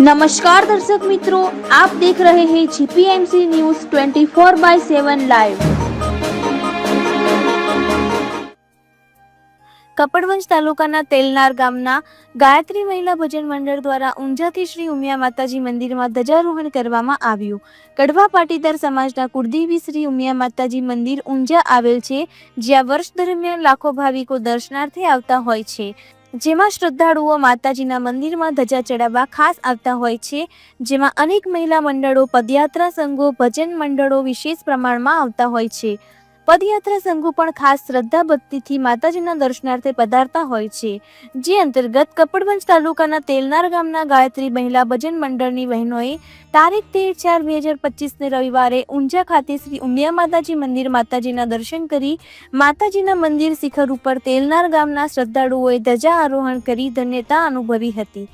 નમસ્કાર દર્શક મિત્રો આપ દેખ રહે હૈ GPMC news 24 by 7 live Kapadvanj તાલુકાના તેલનાર ગામના ગાયત્રી મહિલા ભજન મંડળ દ્વારા ઊંઝાથી શ્રી ઉમિયા માતાજી મંદિરમાં ધ્વજારોહણ કરવામાં આવ્યું. કડવા પાટીદાર સમાજના કુળદેવી શ્રી ઉમિયા માતાજી મંદિર ઊંઝા આવેલ છે, જ્યાં વર્ષ દરમિયાન લાખો ભાવિકો દર્શનાર્થે આવતા હોય છે. જેમાં શ્રદ્ધાળુઓ માતાજીના મંદિરમાં ધજા ચડાવવા ખાસ આવતા હોય છે. જેમાં અનેક મહિલા મંડળો, પદયાત્રા સંઘો, ભજન મંડળો વિશેષ પ્રમાણમાં આવતા હોય છે. પદયાત્રા સંઘો પણ ખાસ શ્રદ્ધા ભક્તિથી માતાજીના દર્શનાર્થે પધારતા હોય છે. જે અંતર્ગત કપડવંજ તાલુકાના તેલનાર ગામના ગાયત્રી મહિલા ભજન મંડળની બહેનોએ તારીખ તેર ચાર બે હજાર પચીસને રવિવારે ઊંઝા ખાતે શ્રી ઉમિયા માતાજી મંદિર માતાજીના દર્શન કરી માતાજીના મંદિર શિખર ઉપર તેલનાર ગામના શ્રદ્ધાળુઓએ ધજા આરોહણ કરી ધન્યતા અનુભવી હતી.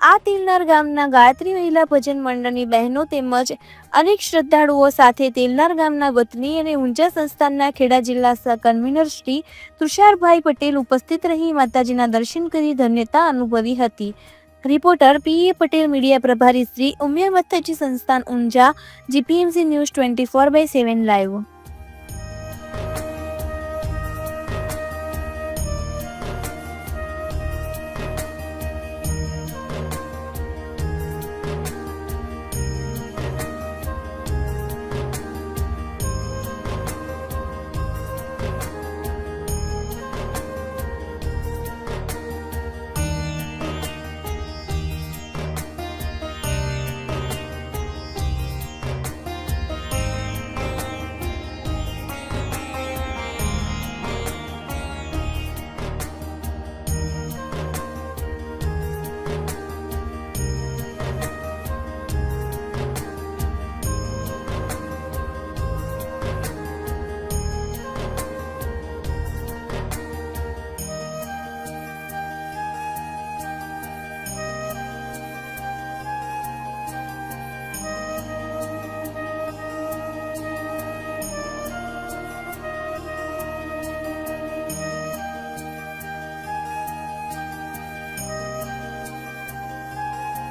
આ તેલનાર ગામના ગાયત્રી મહિલા ભજન મંડળની બહેનો તેમજ અનેક શ્રદ્ધાળુઓ સાથે તેલનાર ગામના વતની અને ઊંઝા સંસ્થાનના ખેડા જિલ્લા કન્વીનર શ્રી તુષારભાઈ પટેલ ઉપસ્થિત રહી માતાજીના દર્શન કરી ધન્યતા અનુભવી હતી. Reporter P A Patel, media પ્રભારી શ્રી ઉમિયા મથજી સંસ્થાન Unjha, GPMC news twenty four by seven live.